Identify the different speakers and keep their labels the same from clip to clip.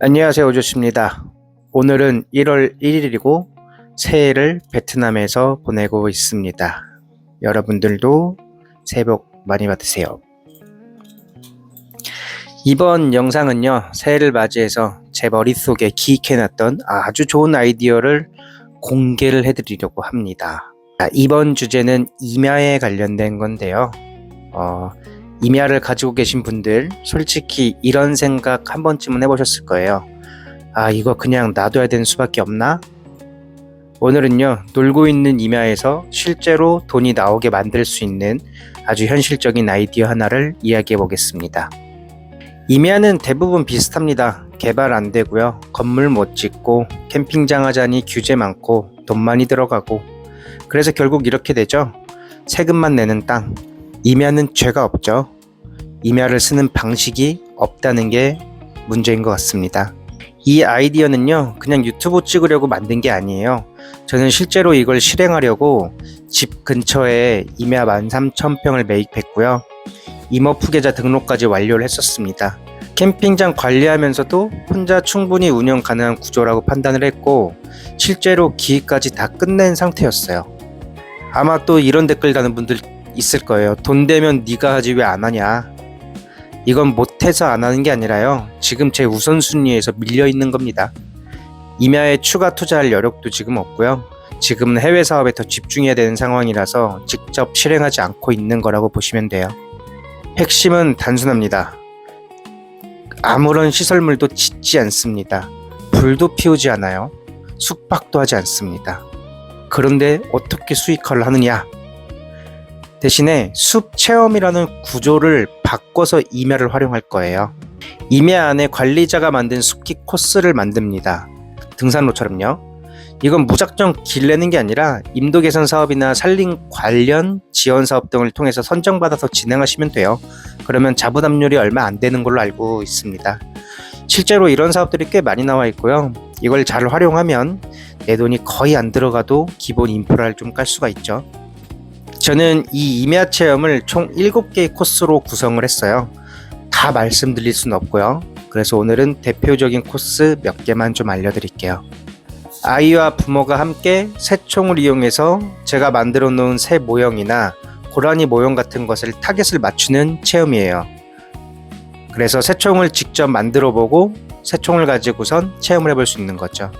Speaker 1: 안녕하세요 오조씨입니다. 오늘은 1월 1일이고 새해를 베트남에서 보내고 있습니다. 여러분들도 새해 복 많이 받으세요. 이번 영상은요 새해를 맞이해서 제 머릿속에 기획해놨던 아주 좋은 아이디어를 공개를 해드리려고 합니다. 아, 이번 주제는 임야에 관련된 건데요. 어, 임야를 가지고 계신 분들 솔직히 이런 생각 한 번쯤은 해보셨을 거예요. 아 이거 그냥 놔둬야 되는 수밖에 없나? 오늘은요 놀고 있는 임야에서 실제로 돈이 나오게 만들 수 있는 아주 현실적인 아이디어 하나를 이야기해 보겠습니다. 임야는 대부분 비슷합니다. 개발 안 되고요. 건물 못 짓고 캠핑장 하자니 규제 많고 돈 많이 들어가고 그래서 결국 이렇게 되죠. 세금만 내는 땅, 임야는 죄가 없죠. 임야를 쓰는 방식이 없다는 게 문제인 것 같습니다. 이 아이디어는요, 그냥 유튜브 찍으려고 만든 게 아니에요. 저는 실제로 이걸 실행하려고 집 근처에 임야 13,000평을 매입했고요. 임업 후계자 등록까지 완료를 했었습니다. 캠핑장 관리하면서도 혼자 충분히 운영 가능한 구조라고 판단을 했고, 실제로 기획까지 다 끝낸 상태였어요. 아마 또 이런 댓글 다는 분들 있을 거예요. 돈 되면 네가 하지 왜 안 하냐? 이건 못해서 안 하는 게 아니라요. 지금 제 우선순위에서 밀려 있는 겁니다. 임야에 추가 투자할 여력도 지금 없고요. 지금은 해외 사업에 더 집중해야 되는 상황이라서 직접 실행하지 않고 있는 거라고 보시면 돼요. 핵심은 단순합니다. 아무런 시설물도 짓지 않습니다. 불도 피우지 않아요. 숙박도 하지 않습니다. 그런데 어떻게 수익화를 하느냐? 대신에 숲 체험이라는 구조를 바꿔서 임야를 활용할 거예요. 임야 안에 관리자가 만든 스키 코스를 만듭니다. 등산로처럼요. 이건 무작정 길 내는 게 아니라 임도 개선 사업이나 산림 관련 지원 사업 등을 통해서 선정받아서 진행하시면 돼요. 그러면 자부담률이 얼마 안 되는 걸로 알고 있습니다. 실제로 이런 사업들이 꽤 많이 나와 있고요. 이걸 잘 활용하면 내 돈이 거의 안 들어가도 기본 인프라를 좀 깔 수가 있죠. 저는 이 임야 체험을 총 7개의 코스로 구성을 했어요. 다 말씀드릴 수는 없고요. 그래서 오늘은 대표적인 코스 몇 개만 좀 알려드릴게요. 아이와 부모가 함께 새총을 이용해서 제가 만들어 놓은 새 모형이나 고라니 모형 같은 것을 타겟을 맞추는 체험이에요. 그래서 새총을 직접 만들어 보고 새총을 가지고선 체험을 해볼 수 있는 거죠.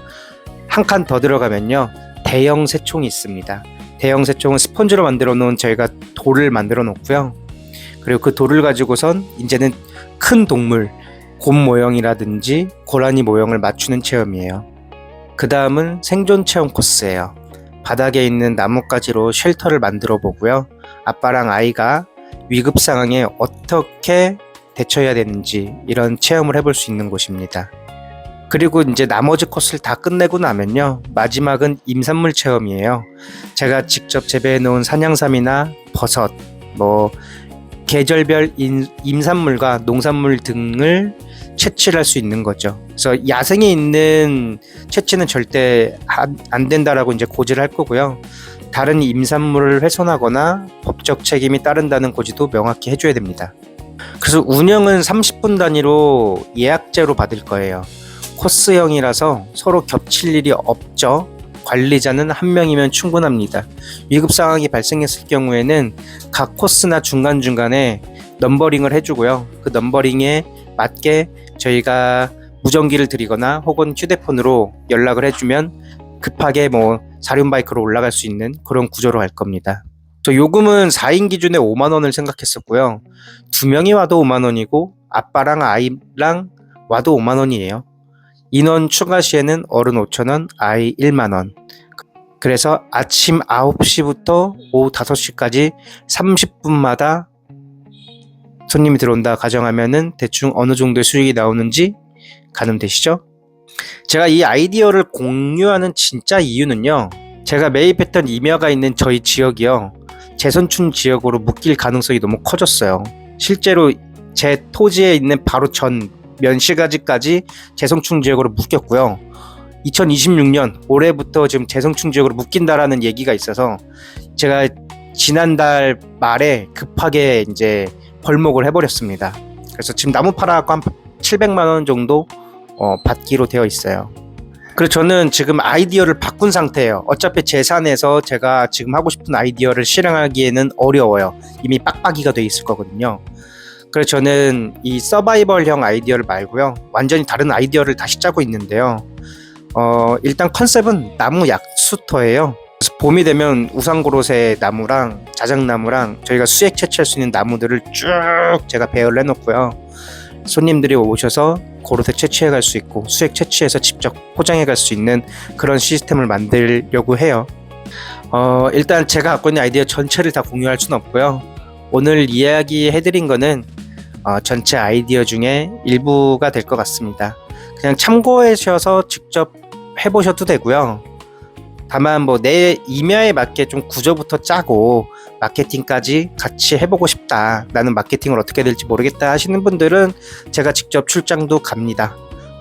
Speaker 1: 한 칸 더 들어가면요. 대형 새총이 있습니다. 대형 새총은 스펀지로 만들어 놓은 저희가 돌을 만들어 놓고요. 그리고 그 돌을 가지고선 이제는 큰 동물, 곰 모형이라든지 고라니 모형을 맞추는 체험이에요. 그 다음은 생존 체험 코스예요. 바닥에 있는 나뭇가지로 쉘터를 만들어 보고요. 아빠랑 아이가 위급 상황에 어떻게 대처해야 되는지 이런 체험을 해볼 수 있는 곳입니다. 그리고 이제 나머지 코스를 다 끝내고 나면요. 마지막은 임산물 체험이에요. 제가 직접 재배해 놓은 산양삼이나 버섯, 뭐 계절별 인, 임산물과 농산물 등을 채취를 할수 있는 거죠. 그래서 야생에 있는 채취는 절대 안, 안 된다라고 이제 고지를 할 거고요. 다른 임산물을 훼손하거나 법적 책임이 따른다는 고지도 명확히 해줘야 됩니다. 그래서 운영은 30분 단위로 예약제로 받을 거예요. 코스형이라서 서로 겹칠 일이 없죠. 관리자는 한 명이면 충분합니다. 위급 상황이 발생했을 경우에는 각 코스나 중간중간에 넘버링을 해주고요. 그 넘버링에 맞게 저희가 무전기를 드리거나 혹은 휴대폰으로 연락을 해주면 급하게 뭐 사륜 바이크로 올라갈 수 있는 그런 구조로 할 겁니다. 저 요금은 4인 기준에 5만 원을 생각했었고요. 두 명이 와도 5만 원이고 아빠랑 아이랑 와도 5만 원이에요. 인원 추가 시에는 어른 5,000원, 아이 1만원. 그래서 아침 9시부터 오후 5시까지 30분마다 손님이 들어온다 가정하면은 대충 어느 정도의 수익이 나오는지 가늠되시죠? 제가 이 아이디어를 공유하는 진짜 이유는요. 제가 매입했던 임야가 있는 저희 지역이요. 재선충 지역으로 묶일 가능성이 너무 커졌어요. 실제로 제 토지에 있는 바로 전 면시가지까지 재성충 지역으로 묶였고요. 2026년 올해부터 지금 재성충 지역으로 묶인다라는 얘기가 있어서 제가 지난달 말에 급하게 이제 벌목을 해버렸습니다. 그래서 지금 나무 팔아갖고 한 700만 원 정도 어, 받기로 되어 있어요. 그래서 저는 지금 아이디어를 바꾼 상태예요. 어차피 재산에서 제가 지금 하고 싶은 아이디어를 실행하기에는 어려워요. 이미 빡빡이가 돼 있을 거거든요. 그래서 저는 이 서바이벌형 아이디어를 말고요. 완전히 다른 아이디어를 다시 짜고 있는데요. 어, 일단 컨셉은 나무 약수터예요. 그래서 봄이 되면 우상고로새 나무랑 자작나무랑 저희가 수액 채취할 수 있는 나무들을 쭉 제가 배열을 해놓고요. 손님들이 오셔서 고로쇠 채취해 갈 수 있고 수액 채취해서 직접 포장해 갈 수 있는 그런 시스템을 만들려고 해요. 어, 일단 제가 갖고 있는 아이디어 전체를 다 공유할 수는 없고요. 오늘 이야기 해드린 거는 어, 전체 아이디어 중에 일부가 될 것 같습니다. 그냥 참고하셔서 직접 해보셔도 되고요. 다만 뭐 내 임야에 맞게 좀 구조부터 짜고 마케팅까지 같이 해보고 싶다. 나는 마케팅을 어떻게 될지 모르겠다 하시는 분들은 제가 직접 출장도 갑니다.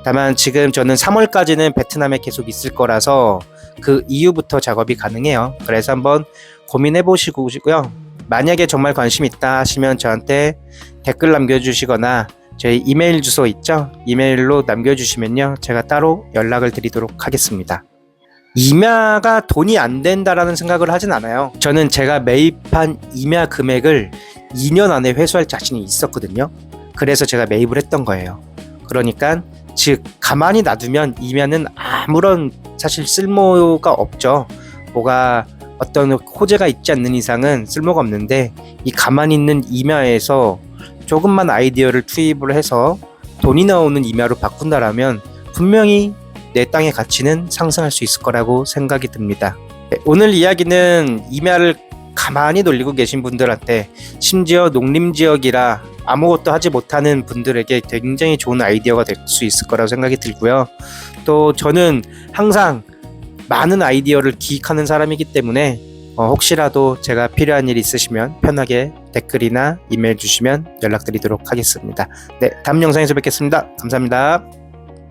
Speaker 1: 다만 지금 저는 3월까지는 베트남에 계속 있을 거라서 그 이후부터 작업이 가능해요. 그래서 한번 고민해 보시고요. 만약에 정말 관심 있다 하시면 저한테 댓글 남겨주시거나 저희 이메일 주소 있죠? 이메일로 남겨주시면요. 제가 따로 연락을 드리도록 하겠습니다. 임야가 돈이 안 된다라는 생각을 하진 않아요. 저는 제가 매입한 임야 금액을 2년 안에 회수할 자신이 있었거든요. 그래서 제가 매입을 했던 거예요. 그러니까 즉 가만히 놔두면 임야는 아무런 사실 쓸모가 없죠. 뭐가 어떤 호재가 있지 않는 이상은 쓸모가 없는데 이 가만히 있는 임야에서 조금만 아이디어를 투입을 해서 돈이 나오는 임야로 바꾼다라면 분명히 내 땅의 가치는 상승할 수 있을 거라고 생각이 듭니다. 네, 오늘 이야기는 임야를 가만히 놀리고 계신 분들한테 심지어 농림지역이라 아무것도 하지 못하는 분들에게 굉장히 좋은 아이디어가 될 수 있을 거라고 생각이 들고요. 또 저는 항상 많은 아이디어를 기획하는 사람이기 때문에 어, 혹시라도 제가 필요한 일 있으시면 편하게 댓글이나 이메일 주시면 연락드리도록 하겠습니다. 네, 다음 영상에서 뵙겠습니다. 감사합니다.